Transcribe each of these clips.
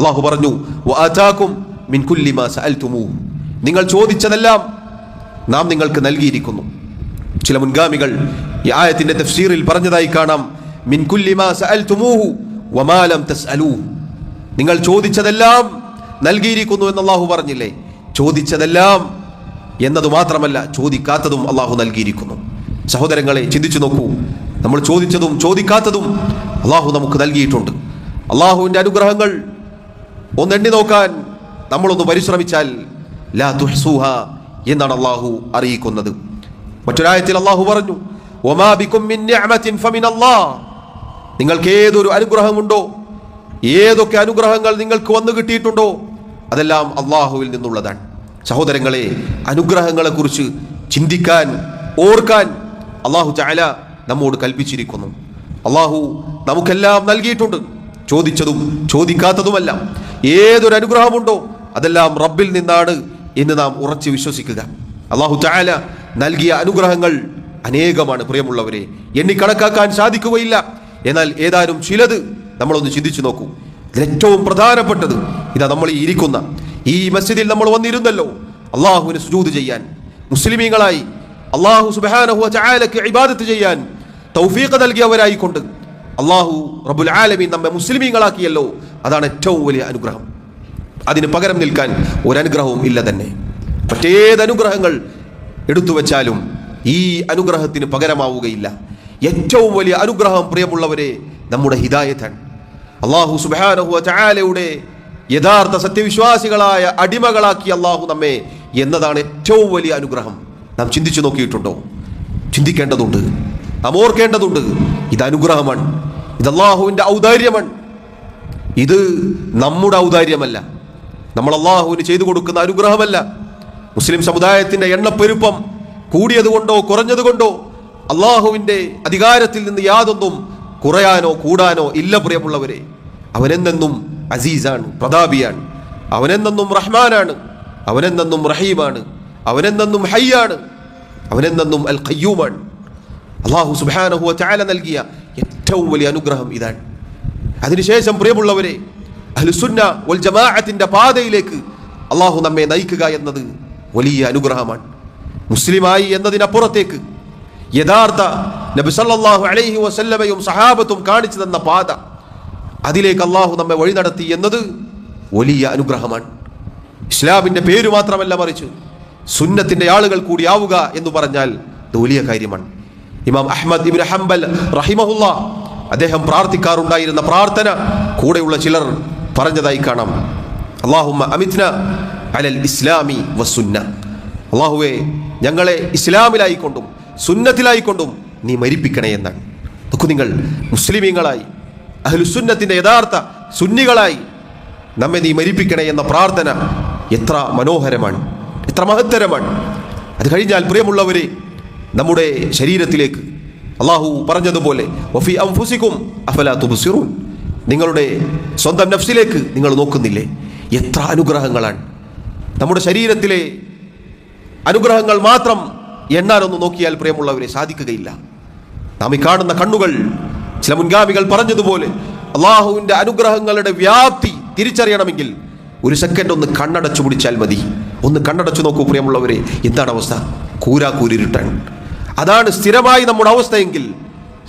അള്ളാഹു പറഞ്ഞു "വആതാകും മിൻ കുല്ലി മാ സഅൽതുമൂ." നിങ്ങൾ ചോദിച്ചതെല്ലാം നാം നിങ്ങൾക്ക് നൽകിയിരിക്കുന്നു. ചില മുൻഗാമികൾ ഈ ആയത്തിന്റെ തഫ്സീറിൽ പറഞ്ഞതായി കാണാം മിൻ കുല്ലി മാ സഅൽതുമൂഹു വമാലം നിങ്ങൾ ചോദിച്ചതെല്ലാം നൽകിയിരിക്കുന്നു എന്ന് അള്ളാഹു പറഞ്ഞില്ലേ? ചോദിച്ചതെല്ലാം എന്നത് മാത്രമല്ല ചോദിക്കാത്തതും അള്ളാഹു നൽകിയിരിക്കുന്നു. സഹോദരങ്ങളെ ചിന്തിച്ചു നോക്കൂ. നമ്മൾ ചോദിച്ചതും ചോദിക്കാത്തതും അള്ളാഹു നമുക്ക് നൽകിയിട്ടുണ്ട്. അള്ളാഹുവിന്റെ അനുഗ്രഹങ്ങൾ ഒന്ന് എണ്ണി നോക്കാൻ നമ്മളൊന്ന് പരിശ്രമിച്ചാൽ ലാ തുഹ്സൂഹ എന്നാണ് അള്ളാഹു അറിയിക്കുന്നത്. മറ്റൊരായത്തിൽ അള്ളാഹു പറഞ്ഞു. നിങ്ങൾക്ക് ഏതൊരു അനുഗ്രഹമുണ്ടോ ഏതൊക്കെ അനുഗ്രഹങ്ങൾ നിങ്ങൾക്ക് വന്നു കിട്ടിയിട്ടുണ്ടോ അതെല്ലാം അള്ളാഹുവിൽ നിന്നുള്ളതാണ്. സഹോദരങ്ങളെ അനുഗ്രഹങ്ങളെ കുറിച്ച് ചിന്തിക്കാൻ ഓർക്കാൻ അള്ളാഹു ചായ നമ്മോട് കൽപ്പിച്ചിരിക്കുന്നു. അള്ളാഹു നമുക്കെല്ലാം നൽകിയിട്ടുണ്ട്. ചോദിച്ചതും ചോദിക്കാത്തതുമല്ല. ഏതൊരു അനുഗ്രഹമുണ്ടോ അതെല്ലാം റബ്ബിൽ നിന്നാണ് എന്ന് നാം ഉറച്ചു വിശ്വസിക്കുക. അള്ളാഹു ചായാല നൽകിയ അനുഗ്രഹങ്ങൾ അനേകമാണ് പ്രിയമുള്ളവരെ. എണ്ണി കണക്കാക്കാൻ സാധിക്കുകയില്ല. എന്നാൽ ഏതാനും ചിലത് നമ്മളൊന്ന് ചിന്തിച്ചു നോക്കൂ. ഏറ്റവും പ്രധാനപ്പെട്ടത് ഇതാ നമ്മൾ ഈ ഇരിക്കുന്ന ഈ മസ്ജിദിൽ നമ്മൾ വന്നിരുന്നല്ലോ. അള്ളാഹുവിന് സുജൂത് ചെയ്യാൻ മുസ്ലിമീങ്ങളായി അള്ളാഹു സുബാനഹു ചായാലക്ക് ഇബാദത്ത് ചെയ്യാൻ തൗഫീഖ് നൽകിയവരായിക്കൊണ്ട് അള്ളാഹു റബുൽ ആലമീൻ നമ്മെ മുസ്ലിമീങ്ങളാക്കിയല്ലോ. അതാണ് ഏറ്റവും വലിയ അനുഗ്രഹം. അതിന് പകരം നിൽക്കാൻ ഒരനുഗ്രഹവും ഇല്ല തന്നെ. മറ്റേത് അനുഗ്രഹങ്ങൾ എടുത്തു വച്ചാലും ഈ അനുഗ്രഹത്തിന് പകരമാവുകയില്ല. ഏറ്റവും വലിയ അനുഗ്രഹം പ്രിയമുള്ളവരെ നമ്മുടെ ഹിദായത്താണ്. അള്ളാഹു സുബാനഹു ചായാലയുടെ യഥാർത്ഥ സത്യവിശ്വാസികളായ അടിമകളാക്കി അള്ളാഹു നമ്മെ എന്നതാണ് ഏറ്റവും വലിയ അനുഗ്രഹം. നാം ചിന്തിച്ചു നോക്കിയിട്ടുണ്ടോ? ചിന്തിക്കേണ്ടതുണ്ട്. നാം ഓർക്കേണ്ടതുണ്ട്. ഇത് അനുഗ്രഹമാണ്. ഇത് അള്ളാഹുവിന്റെ ഔദാര്യമാണ്. ഇത് നമ്മുടെ ഔദാര്യമല്ല. നമ്മൾ അള്ളാഹുവിന് ചെയ്തു കൊടുക്കുന്ന അനുഗ്രഹമല്ല. മുസ്ലിം സമുദായത്തിന്റെ എണ്ണപ്പെരുപ്പം കൂടിയതുകൊണ്ടോ കുറഞ്ഞതുകൊണ്ടോ അള്ളാഹുവിന്റെ അധികാരത്തിൽ നിന്ന് യാതൊന്നും കുറയാനോ കൂടാനോ ഇല്ല പ്രിയമുള്ളവരെ. അവനെന്നെന്നും അസീസാണ് പ്രതാപിയാണ്. അവനെന്നെന്നും റഹ്മാനാണ്. അവനെന്നെന്നും റഹീമാണ്. അവനെന്നെന്നും ഹയ്യാണ്. അവനെന്നെന്നും അൽ ഖയ്യൂമാണ്. അള്ളാഹു സുബാനഹുവ ചായ നൽകിയ ഏറ്റവും വലിയ അനുഗ്രഹം ഇതാണ്. അതിനുശേഷം പ്രിയമുള്ളവരെ അഹ്ലുസുന്ന ഒൽ ജമാഅത്തിന്റെ പാതയിലേക്ക് അള്ളാഹു നമ്മെ നയിക്കുക എന്നത് വലിയ അനുഗ്രഹമാണ്. മുസ്ലിമായി എന്നതിനപ്പുറത്തേക്ക് യഥാർത്ഥ നബി സല്ലല്ലാഹു അലൈഹി വസല്ലമയും സഹാബത്തും കാണിച്ചു തന്ന പാത അതിലേക്ക് അള്ളാഹു നമ്മെ വഴി നടത്തി എന്നത് വലിയ അനുഗ്രഹമാണ്. ഇസ്ലാമിന്റെ പേര് മാത്രമല്ല മറിച്ച് സുന്നത്തിന്റെ ആളുകൾ കൂടി ആവുക എന്ന് പറഞ്ഞാൽ ഇത് വലിയ കാര്യമാണ്. ഇമാം അഹമ്മദ് ഇബ്നു ഹംബൽ റഹിമഹുല്ല അദ്ദേഹം പ്രാർത്ഥിക്കാറുണ്ടായിരുന്ന പ്രാർത്ഥന കൂടെയുള്ള ചിലർ പറഞ്ഞതായി കാണാം. അള്ളാഹുമ്മ അമിത്ന അലൽ ഇസ്ലാമി വസുന്ന അള്ളാഹുവെ ഞങ്ങളെ ഇസ്ലാമിലായിക്കൊണ്ടും സുന്നത്തിലായിക്കൊണ്ടും നീ മരിപ്പിക്കണേ എന്നാണ് നോക്കൂ നിങ്ങൾ മുസ്ലിമീങ്ങളായി അഹ്ലുസുന്നത്തിന്റെ യഥാർത്ഥ സുന്നികളായി നമ്മെ നീ മരിപ്പിക്കണേ എന്ന പ്രാർത്ഥന എത്ര മനോഹരമാണ് എത്ര മഹത്തരമാണ്. അത് കഴിഞ്ഞാൽ പ്രിയമുള്ളവരെ നമ്മുടെ ശരീരത്തിലേക്ക് അള്ളാഹു പറഞ്ഞതുപോലെ നിങ്ങളുടെ സ്വന്തം നഫ്സിലേക്ക് നിങ്ങൾ നോക്കുന്നില്ലേ? എത്ര അനുഗ്രഹങ്ങളാണ്. നമ്മുടെ ശരീരത്തിലെ അനുഗ്രഹങ്ങൾ മാത്രം എണ്ണാനൊന്ന് നോക്കിയാൽ പ്രിയമുള്ളവരെ സാധിക്കുകയില്ല. നാം ഈ കാണുന്ന കണ്ണുകൾ ചില മുൻഗാമികൾ പറഞ്ഞതുപോലെ അള്ളാഹുവിന്റെ അനുഗ്രഹങ്ങളുടെ വ്യാപ്തി തിരിച്ചറിയണമെങ്കിൽ ഒരു സെക്കൻഡ് ഒന്ന് കണ്ണടച്ചു പിടിച്ചാൽ മതി. ഒന്ന് കണ്ണടച്ചു നോക്കൂ പ്രിയമുള്ളവരെ. എന്താണ് അവസ്ഥ? കൂരാക്കൂരിട്ടാൻ അതാണ് സ്ഥിരമായി നമ്മുടെ അവസ്ഥയെങ്കിൽ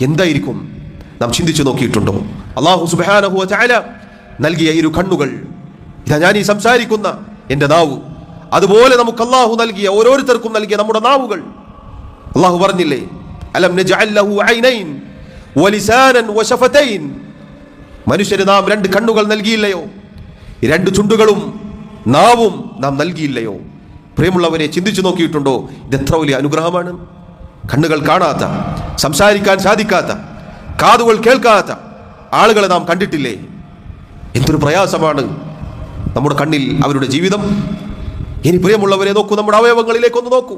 എന്തായിരിക്കും? നാം ചിന്തിച്ചു നോക്കിയിട്ടുണ്ടോ? അള്ളാഹു സുബാനഹുവ ചായ നൽകിയ ഇരു കണ്ണുകൾ. ഇതാ ഞാൻ ഈ സംസാരിക്കുന്ന എന്റെ നാവ്. അതുപോലെ നമുക്ക് അള്ളാഹു നൽകിയ ഓരോരുത്തർക്കും നൽകിയ നമ്മുടെ നാവുകൾ. അള്ളാഹു പറഞ്ഞില്ലേ അലം മനുഷ്യന് നാം രണ്ട് കണ്ണുകൾ നൽകിയില്ലയോ? രണ്ട് ചുണ്ടുകളും നാവും നാം നൽകിയില്ലയോ? പ്രേമുള്ളവരെ ചിന്തിച്ചു നോക്കിയിട്ടുണ്ടോ? ഇത് എത്ര വലിയ അനുഗ്രഹമാണ്? കണ്ണുകൾ കാണാത്ത സംസാരിക്കാൻ സാധിക്കാത്ത കാതുകൾ കേൾക്കാത്ത ആളുകളെ നാം കണ്ടിട്ടില്ലേ? എന്തൊരു പ്രയാസമാണ് നമ്മുടെ കണ്ണിൽ അവരുടെ ജീവിതം. ഇനി പ്രിയമുള്ളവരെ നോക്കൂ നമ്മുടെ അവയവങ്ങളിലേക്ക് ഒന്ന് നോക്കൂ.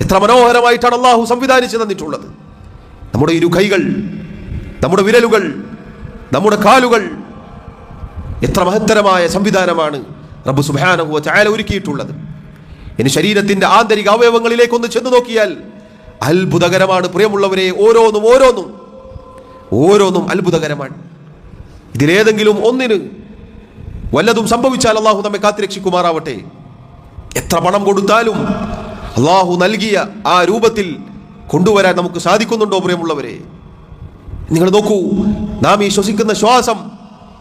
എത്ര മനോഹരമായിട്ടാണ് അള്ളാഹു സംവിധാനിച്ചു തന്നിട്ടുള്ളത്. നമ്മുടെ ഇരു കൈകൾ നമ്മുടെ വിരലുകൾ നമ്മുടെ കാലുകൾ. എത്ര മഹത്തരമായ സംവിധാനമാണ് റബ്ബു സുബാനഹുവ ചായ ഒരുക്കിയിട്ടുള്ളത്. ഇനി ശരീരത്തിന്റെ ആന്തരിക അവയവങ്ങളിലേക്കൊന്ന് ചെന്ന് നോക്കിയാൽ അത്ഭുതകരമാണ്. പ്രിയമുള്ളവരെ ഓരോന്നും ഓരോന്നും. ഓരോന്നും അത്ഭുതകരമാണ്. ഇതിലേതെങ്കിലും ഒന്നിന് വല്ലതും സംഭവിച്ചാൽ അള്ളാഹു നമ്മെ കാത്തിരക്ഷിക്കുമാറാവട്ടെ എത്ര പണം കൊടുത്താലും അള്ളാഹു നൽകിയ ആ രൂപത്തിൽ കൊണ്ടുവരാൻ നമുക്ക് സാധിക്കുന്നുണ്ടോ പ്രിയമുള്ളവരെ? നിങ്ങൾ നോക്കൂ നാം ഈ ശ്വസിക്കുന്ന ശ്വാസം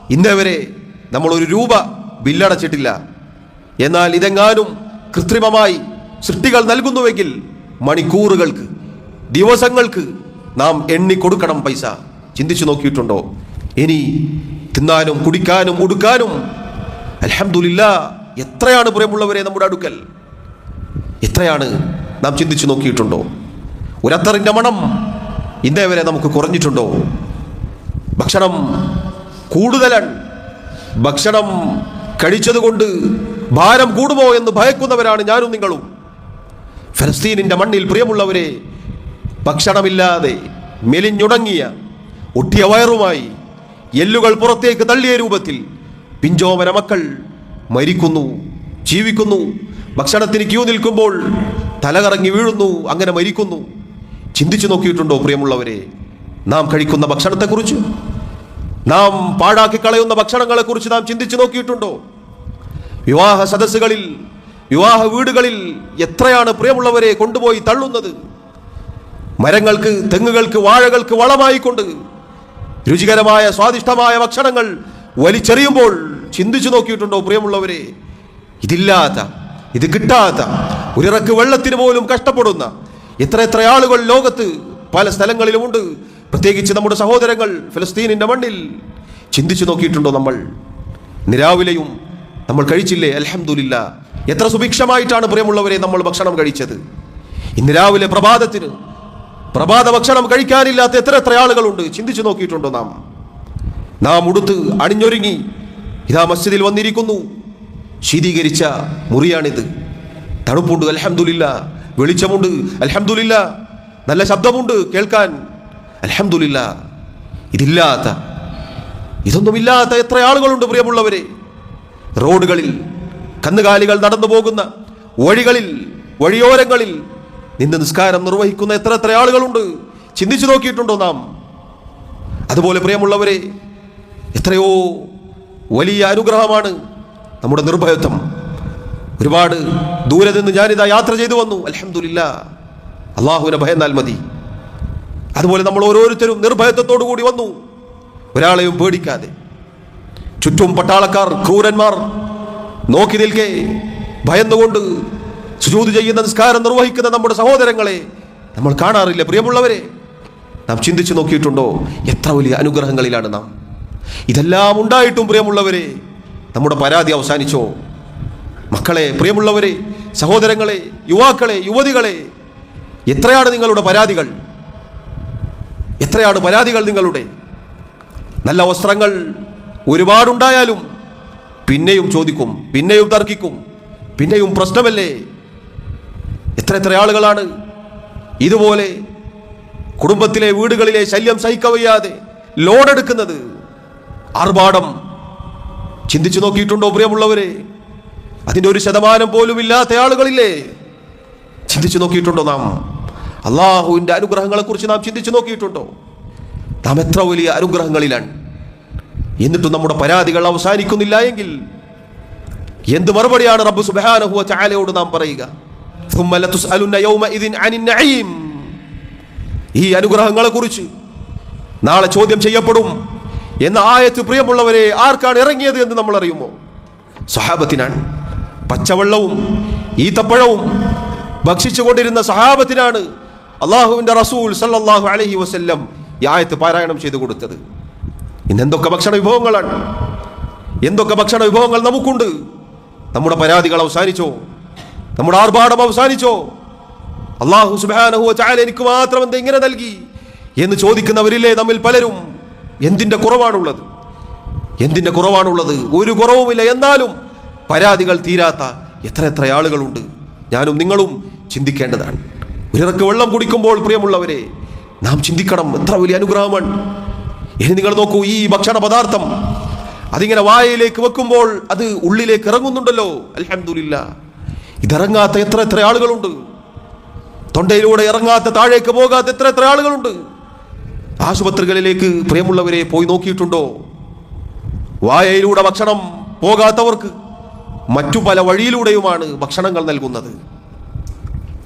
ഇന്നേവരെ നമ്മൾ ഒരു രൂപ ബില്ലടച്ചിട്ടില്ല. എന്നാൽ ഇതെങ്ങാനും കൃത്രിമമായി സൃഷ്ടികൾ നൽകുന്നുവെങ്കിൽ മണിക്കൂറുകൾക്ക് ദിവസങ്ങൾക്ക് നാം എണ്ണി കൊടുക്കണം പൈസ. ചിന്തിച്ചു നോക്കിയിട്ടുണ്ടോ? ഇനി തിന്നാനും കുടിക്കാനും ഉടുക്കാനും അലഹമില്ല എത്രയാണ് പുറമുള്ളവരെ നമ്മുടെ അടുക്കൽ? എത്രയാണ് നാം ചിന്തിച്ചു നോക്കിയിട്ടുണ്ടോ? ഒരത്തറിന്റെ മണം ഇന്നേ വരെ നമുക്ക് കുറഞ്ഞിട്ടുണ്ടോ? ഭക്ഷണം കൂടുതലാണ് ഭക്ഷണം കഴിച്ചതുകൊണ്ട് ഭാരം കൂടുമോ എന്ന് ഭയക്കുന്നവരാണ് ഞാനും നിങ്ങളും. ഫലസ്തീനിന്റെ മണ്ണിൽ പ്രിയമുള്ളവരെ ഭക്ഷണമില്ലാതെ മെലിഞ്ഞുടങ്ങിയ ഒട്ടിയ വയറുമായി എല്ലുകൾ പുറത്തേക്ക് തള്ളിയ രൂപത്തിൽ പിഞ്ചോമന മക്കൾ മരിക്കുന്നു ജീവിക്കുന്നു. ഭക്ഷണത്തിന് ക്യൂ നിൽക്കുമ്പോൾ തലകറങ്ങി വീഴുന്നു അങ്ങനെ മരിക്കുന്നു. ചിന്തിച്ചു നോക്കിയിട്ടുണ്ടോ പ്രിയമുള്ളവരെ നാം കഴിക്കുന്ന ഭക്ഷണത്തെക്കുറിച്ച്? നാം പാഴാക്കി കളയുന്ന ഭക്ഷണങ്ങളെക്കുറിച്ച് നാം ചിന്തിച്ചു നോക്കിയിട്ടുണ്ടോ? വിവാഹ സദസ്സുകളിൽ വിവാഹ വീടുകളിൽ എത്രയാണ് പ്രിയമുള്ളവരെ കൊണ്ടുപോയി തള്ളുന്നത്? മരങ്ങൾക്ക് തെങ്ങുകൾക്ക് വാഴകൾക്ക് വളമായിക്കൊണ്ട് രുചികരമായ സ്വാദിഷ്ടമായ ഭക്ഷണങ്ങൾ വലിച്ചെറിയുമ്പോൾ ചിന്തിച്ചു നോക്കിയിട്ടുണ്ടോ പ്രിയമുള്ളവരെ? ഇതില്ലാത്ത ഇത് കിട്ടാത്ത ഒരിറക്ക് വെള്ളത്തിന് പോലും കഷ്ടപ്പെടുന്ന എത്ര എത്ര ആളുകൾ ലോകത്ത് പല സ്ഥലങ്ങളിലുമുണ്ട്. പ്രത്യേകിച്ച് നമ്മുടെ സഹോദരങ്ങൾ ഫലസ്തീനിന്റെ മണ്ണിൽ. ചിന്തിച്ചു നോക്കിയിട്ടുണ്ടോ നമ്മൾ? നിരാവിലെയും നമ്മൾ കഴിച്ചില്ലേ? അൽഹംദുലില്ല. എത്ര സുഭിക്ഷമായിട്ടാണ് പ്രിയമുള്ളവരെ നമ്മൾ ഭക്ഷണം കഴിച്ചത്? ഇന്ന് രാവിലെ പ്രഭാതത്തിന് പ്രഭാത ഭക്ഷണം കഴിക്കാനില്ലാത്ത എത്ര എത്ര ആളുകളുണ്ട്. ചിന്തിച്ചു നോക്കിയിട്ടുണ്ടോ നാം? നാം ഉടുത്ത് അണിഞ്ഞൊരുങ്ങി ഇതാ മസ്ജിദിൽ വന്നിരിക്കുന്നു. ശീതീകരിച്ച മുറിയാണിത്. തണുപ്പുണ്ട് അലഹമുല്ല വെളിച്ചമുണ്ട് അലഹമുല്ല നല്ല ശബ്ദമുണ്ട് കേൾക്കാൻ. അലഹമുല്ല ഇതില്ലാത്ത ഇതൊന്നുമില്ലാത്ത എത്ര ആളുകളുണ്ട് പ്രിയമുള്ളവരെ. റോഡുകളിൽ കന്നുകാലികൾ നടന്നു പോകുന്ന വഴികളിൽ വഴിയോരങ്ങളിൽ നിന്ന് നിസ്കാരം നിർവഹിക്കുന്ന എത്ര എത്ര ആളുകളുണ്ട്? ചിന്തിച്ചു നോക്കിയിട്ടുണ്ടോ നാം? അതുപോലെ പ്രിയമുള്ളവരെ എത്രയോ വലിയ അനുഗ്രഹമാണ് നമ്മുടെ നിർഭയത്വം. ഒരുപാട് ദൂരെ നിന്ന് ഞാനിതാ യാത്ര ചെയ്തു വന്നു. അലഹമില്ല അള്ളാഹുവിനെ ഭയന്നാൽ മതി. അതുപോലെ നമ്മൾ ഓരോരുത്തരും നിർഭയത്വത്തോടു കൂടി വന്നു. ഒരാളെയും പേടിക്കാതെ. ചുറ്റും പട്ടാളക്കാർ ക്രൂരന്മാർ നോക്കി നിൽക്കേ ഭയന്നുകൊണ്ട് സുജൂത് ചെയ്യുന്ന നിസ്കാരം നിർവഹിക്കുന്ന നമ്മുടെ സഹോദരങ്ങളെ നമ്മൾ കാണാറില്ല. പ്രിയമുള്ളവരെ നാം ചിന്തിച്ചു നോക്കിയിട്ടുണ്ടോ? എത്ര വലിയ അനുഗ്രഹങ്ങളിലാണ് നാം. ഇതെല്ലാം ഉണ്ടായിട്ടും പ്രിയമുള്ളവരെ നമ്മുടെ പരാതി അവസാനിച്ചോ? മക്കളെ പ്രിയമുള്ളവരെ സഹോദരങ്ങളെ യുവാക്കളെ യുവതികളെ എത്രയാണ് നിങ്ങളുടെ പരാതികൾ? എത്രയാണ് പരാതികൾ നിങ്ങളുടെ? നല്ല വസ്ത്രങ്ങൾ ഒരുപാടുണ്ടായാലും പിന്നെയും ചോദിക്കും പിന്നെയും തർക്കിക്കും പിന്നെയും പ്രശ്നമല്ലേ? എത്ര എത്ര ആളുകളാണ് ഇതുപോലെ കുടുംബത്തിലെ വീടുകളിലെ ശല്യം സഹിക്കവയ്യാതെ ലോണെടുക്കുന്നത് ആർഭാടം. ചിന്തിച്ചു നോക്കിയിട്ടുണ്ടോ പ്രിയമുള്ളവരെ? അതിന്റെ ഒരു ശതമാനം പോലും ഇല്ലാത്ത ആളുകളില്ലേ? ചിന്തിച്ചു നോക്കിയിട്ടുണ്ടോ നാം? അള്ളാഹുവിന്റെ അനുഗ്രഹങ്ങളെക്കുറിച്ച് നാം ചിന്തിച്ചു നോക്കിയിട്ടുണ്ടോ? നാം എത്ര വലിയ അനുഗ്രഹങ്ങളിലാണ്. എന്നിട്ടും നമ്മുടെ പരാതികൾ അവസാനിക്കുന്നില്ല എങ്കിൽ എന്ത് മറുപടിയാണ് റബ്ബ് സുബ്ഹാനഹു വ തആലയോട് നാം പറയുക? ഈ അനുഗ്രഹങ്ങളെ കുറിച്ച് നാളെ ചോദ്യം ചെയ്യപ്പെടും എന്ന ആയത്ത് പ്രിയമുള്ളവരെ ആർക്കാണ് ഇറങ്ങിയത് എന്ന് നമ്മൾ അറിയുമോ സഹാബത്തിനാണ്. പച്ചവെള്ളവും ഈത്തപ്പഴവും ഭക്ഷിച്ചുകൊണ്ടിരുന്ന സഹാബത്തിനാണ് അള്ളാഹുവിന്റെ റസൂൽ സല്ലാഹു അലഹി വസ്ല്ലം ഈ ആയത്ത് പാരായണം ചെയ്തു കൊടുത്തത്. ഇന്ന് എന്തൊക്കെ ഭക്ഷണ വിഭവങ്ങളാണ്? എന്തൊക്കെ ഭക്ഷണ വിഭവങ്ങൾ നമുക്കുണ്ട്? നമ്മുടെ പരാതികൾ അവസാനിച്ചോ? നമ്മുടെ ആർഭാടം അവസാനിച്ചോ? അള്ളാഹു സുബാനഹു ചായ എനിക്ക് മാത്രം എന്താ ഇങ്ങനെ നൽകി? എന്ന് ചോദിക്കുന്നവരില്ലേ നമ്മിൽ പലരും? എന്തിന്റെ കുറവാണുള്ളത്? എന്തിന്റെ കുറവാണുള്ളത്? ഒരു കുറവുമില്ല. എന്നാലും പരാതികൾ തീരാത്ത എത്ര എത്ര ആളുകളുണ്ട്. ഞാനും നിങ്ങളും ചിന്തിക്കേണ്ടതാണ്. ഒരിറക്ക് വെള്ളം കുടിക്കുമ്പോൾ പ്രിയമുള്ളവരെ നാം ചിന്തിക്കണം എത്ര വലിയ അനുഗ്രഹമാണ്. ഇനി നിങ്ങൾ നോക്കൂ ഈ ഭക്ഷണ പദാർത്ഥം അതിങ്ങനെ വായയിലേക്ക് വെക്കുമ്പോൾ അത് ഉള്ളിലേക്ക് ഇറങ്ങുന്നുണ്ടല്ലോ. അൽഹംദുലില്ല ഇതിറങ്ങാത്ത എത്ര എത്ര ആളുകളുണ്ട്? തൊണ്ടയിലൂടെ ഇറങ്ങാത്ത താഴേക്ക് പോകാത്ത എത്ര എത്ര ആളുകളുണ്ട്? ആശുപത്രികളിലേക്ക് പ്രിയമുള്ളവരെ പോയി നോക്കിയിട്ടുണ്ടോ? വായയിലൂടെ ഭക്ഷണം പോകാത്തവർക്ക് മറ്റു പല വഴിയിലൂടെയുമാണ് ഭക്ഷണങ്ങൾ നൽകുന്നത്.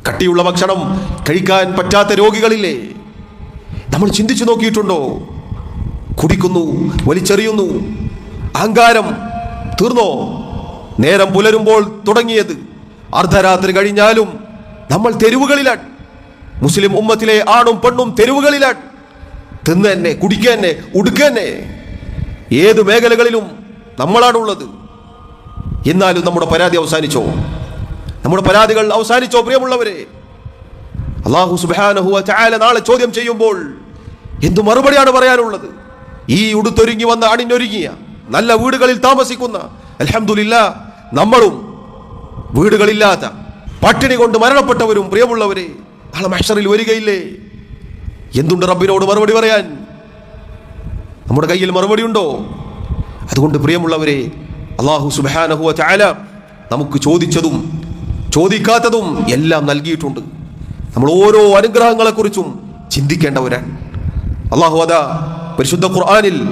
കട്ടിയുള്ള ഭക്ഷണം കഴിക്കാൻ പറ്റാത്ത രോഗികളില്ലേ? നമ്മൾ ചിന്തിച്ചു നോക്കിയിട്ടുണ്ടോ? കുടിക്കുന്നു വലിച്ചെറിയുന്നു അഹങ്കാരം തീർന്നോ? നേരം പുലരുമ്പോൾ തുടങ്ങിയത് അർദ്ധരാത്രി കഴിഞ്ഞാലും നമ്മൾ തെരുവുകളിലാണ്. മുസ്ലിം ഉമ്മത്തിലെ ആണും പെണ്ണും തെരുവുകളിലാണ്. തിന്ന് തന്നെ ഉടുക്കന്നെ. ഏത് മേഖലകളിലും നമ്മളാണുള്ളത്. എന്നാലും നമ്മുടെ പരാതി അവസാനിച്ചോ? നമ്മുടെ പരാതികൾ അവസാനിച്ചോ പ്രിയമുള്ളവരെ? അള്ളാഹു സുബാനഹുവ നാളെ ചോദ്യം ചെയ്യുമ്പോൾ എന്തു മറുപടിയാണ് പറയാനുള്ളത്? ഈ ഉടുത്തൊരുങ്ങി വന്ന അണിഞ്ഞൊരുങ്ങിയ നല്ല വീടുകളിൽ താമസിക്കുന്ന അൽഹംദുലില്ല നമ്മളും വീടുകളില്ലാത്ത പട്ടിണി കൊണ്ട് മരണപ്പെട്ടവരും പ്രിയമുള്ളവരെ നാളെ മഷറിൽ വരികയില്ലേ? എന്തുണ്ട് റബ്ബിനോട് മറുപടി പറയാൻ? നമ്മുടെ കയ്യിൽ മറുപടി ഉണ്ടോ? അതുകൊണ്ട് പ്രിയമുള്ളവരെ അള്ളാഹു സുബാനഹുവ ചായ നമുക്ക് ചോദിച്ചതും ചോദിക്കാത്തതും എല്ലാം നൽകിയിട്ടുണ്ട്. നമ്മൾ ഓരോ അനുഗ്രഹങ്ങളെക്കുറിച്ചും ചിന്തിക്കേണ്ടവരാണ്. അള്ളാഹു അതാ പരിശുദ്ധ ഖുർആാനിൽ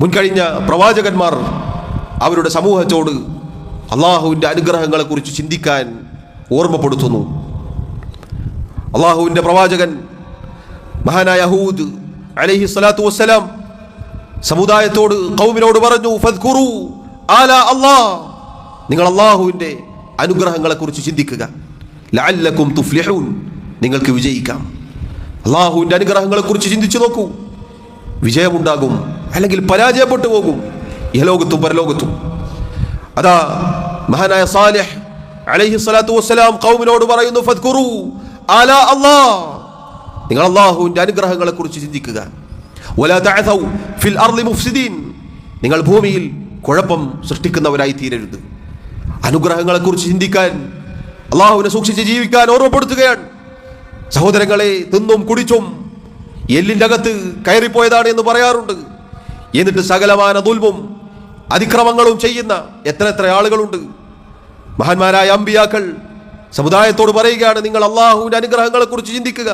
മുൻകഴിഞ്ഞ പ്രവാചകന്മാർ അവരുടെ സമൂഹത്തോട് അള്ളാഹുവിന്റെ അനുഗ്രഹങ്ങളെക്കുറിച്ച് ചിന്തിക്കാൻ ഓർമ്മപ്പെടുത്തുന്നു. അള്ളാഹുവിന്റെ പ്രവാചകൻ മഹാനായ ഹൂദ് അലഹി സ്വലാത്തു വസ്സലാം സമുദായത്തോട് കൗമിനോട് പറഞ്ഞു ഫദ്കുറു ആല അള്ളാ. നിങ്ങൾ അള്ളാഹുവിന്റെ അനുഗ്രഹങ്ങളെക്കുറിച്ച് ചിന്തിക്കുക. ലഅല്ലക്കും തുഫ്ലിഹൂൻ. നിങ്ങൾക്ക് വിജയിക്കാം. അള്ളാഹുവിന്റെ അനുഗ്രഹങ്ങളെക്കുറിച്ച് ചിന്തിച്ചു നോക്കൂ. വിജയമുണ്ടാകും അല്ലെങ്കിൽ പരാജയപ്പെട്ടു പോകും. ഈ ലോകത്തും പരലോകത്തും. അതാ മഹാനായ സാലിഹ് അലൈഹി സ്വലാത്തു വസ്സലാം കൗമിനോട് പറയുന്നു ഫദ്കുറു അല അല്ലാ. നിങ്ങൾ അള്ളാഹുവിന്റെ അനുഗ്രഹങ്ങളെ കുറിച്ച് ചിന്തിക്കുക ഫിൽ അർളി മുഫ്സിദീൻ. നിങ്ങൾ ഭൂമിയിൽ കുഴപ്പം സൃഷ്ടിക്കുന്നവരായി തീരരുത് അനുഗ്രഹങ്ങളെക്കുറിച്ച് ചിന്തിക്കാൻ അള്ളാഹുവിനെ സൂക്ഷിച്ച് ജീവിക്കാൻ ഓർമ്മപ്പെടുത്തുകയാണ്. സഹോദരങ്ങളെ തിന്നും കുടിച്ചും എല്ലിന്റെ അകത്ത് കയറിപ്പോയതാണ് എന്ന് പറയാറുണ്ട്. എന്നിട്ട് സകലമാന ദുൽമും അതിക്രമങ്ങളും ചെയ്യുന്ന എത്ര എത്ര ആളുകളുണ്ട്. മഹാന്മാരായ അമ്പിയാക്കൾ സമുദായത്തോട് പറയുകയാണ് നിങ്ങൾ അള്ളാഹുവിന്റെ അനുഗ്രഹങ്ങളെക്കുറിച്ച് ചിന്തിക്കുക.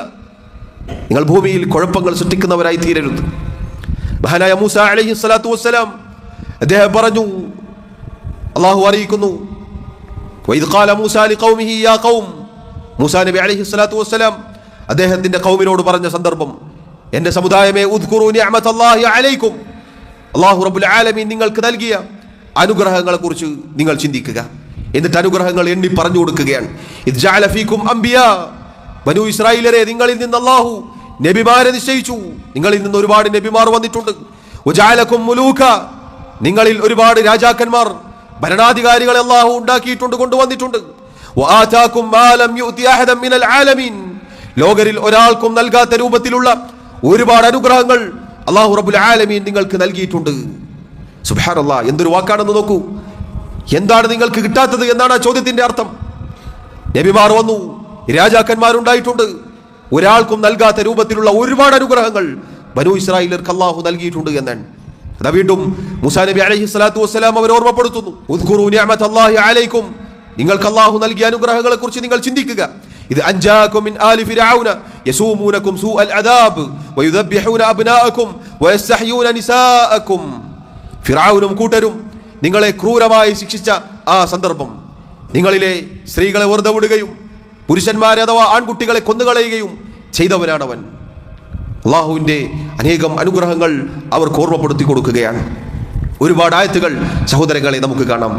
നിങ്ങൾ ഭൂമിയിൽ കുഴപ്പങ്ങൾ സൃഷ്ടിക്കുന്നവരായി തീരരുത്. മഹാനായ മൂസ അലഹി സ്വലാത്തു വസ്സലാം അദ്ദേഹം പറഞ്ഞു അള്ളാഹു അറിയിക്കുന്നു മൂസ നബി കൗമിനോട് പറഞ്ഞ സന്ദർഭം എന്റെ സമുദായമേ ഉദ്ഖുറു അലൈക്കും അള്ളാഹു റബുൽ ആലമീൻ നിങ്ങൾക്ക് നൽകിയ അനുഗ്രഹങ്ങളെ കുറിച്ച് നിങ്ങൾ ചിന്തിക്കുക. എന്നിട്ട് അനുഗ്രഹങ്ങൾ എണ്ണി പറഞ്ഞു കൊടുക്കുകയാണ്. ഇത് ജഅല അംബിയ. ബനു ഇസ്രായേലരെ നിങ്ങളിൽ നിന്ന് അള്ളാഹു നബിമാരെ നിശ്ചയിച്ചു. നിങ്ങളിൽ നിന്ന് ഒരുപാട് നബിമാർ വന്നിട്ടുണ്ട്. ഉജാലക്കും മുലൂക നിങ്ങളിൽ ഒരുപാട് രാജാക്കന്മാർ ഭരണാധികാരികളെ അള്ളാഹു ഉണ്ടാക്കിയിട്ടുണ്ട് കൊണ്ടുവന്നിട്ടുണ്ട്. ലോകരിൽ ഒരാൾക്കും നൽകാത്ത രൂപത്തിലുള്ള ഒരുപാട് അനുഗ്രഹങ്ങൾ അള്ളാഹു റബുൽ ആലമീൻ നിങ്ങൾക്ക് നൽകിയിട്ടുണ്ട്. സുബ്ഹാനല്ലാഹ് എന്തൊരു വാക്കാണെന്ന് നോക്കൂ. എന്താണ് നിങ്ങൾക്ക് കിട്ടാത്തത് എന്നാണ് ആ ചോദ്യത്തിന്റെ അർത്ഥം. നബിമാർ വന്നു രാജാക്കന്മാരുണ്ടായിട്ടുണ്ട്. ഒരാൾക്കും നൽകാത്ത രൂപത്തിലുള്ള ഒരുപാട് അനുഗ്രഹങ്ങൾ ബനു ഇസ്രായേലർക്ക് അള്ളാഹു നൽകിയിട്ടുണ്ട് എന്നാണ്. അതാ വീണ്ടും മുസാ നബി അലൈഹി സ്വലാത്തു വസ്സലാം അവർ ഓർമ്മപ്പെടുത്തുന്നു. അലൈക്കും നിങ്ങൾക്ക് അള്ളാഹു നൽകിയ അനുഗ്രഹങ്ങളെ കുറിച്ച് നിങ്ങൾ ചിന്തിക്കുക. ഇത് അഞ്ചാക്കും ഫിർഔന യസൂമൂനക്കും സൂഅൽ അദാബ് വയുദബ്ബിഹൂന അബ്നാഅക്കും വയസ്തഹ്യൂന നിസാഅക്കും. ഫിർഔനും കൂട്ടരും നിങ്ങളെ ക്രൂരമായി ശിക്ഷിച്ച ആ സന്ദർഭം. നിങ്ങളിലെ സ്ത്രീകളെ വെറുതെ വിടുകയും പുരുഷന്മാരെ അഥവാ ആൺകുട്ടികളെ കൊന്നുകളയുകയും ചെയ്തവനാണവൻ. അള്ളാഹുവിന്റെ അനേകം അനുഗ്രഹങ്ങൾ അവർക്ക് ഓർമ്മപ്പെടുത്തി കൊടുക്കുകയാണ്. ഒരുപാട് ആയത്തുകൾ സഹോദരങ്ങളെ നമുക്ക് കാണാം.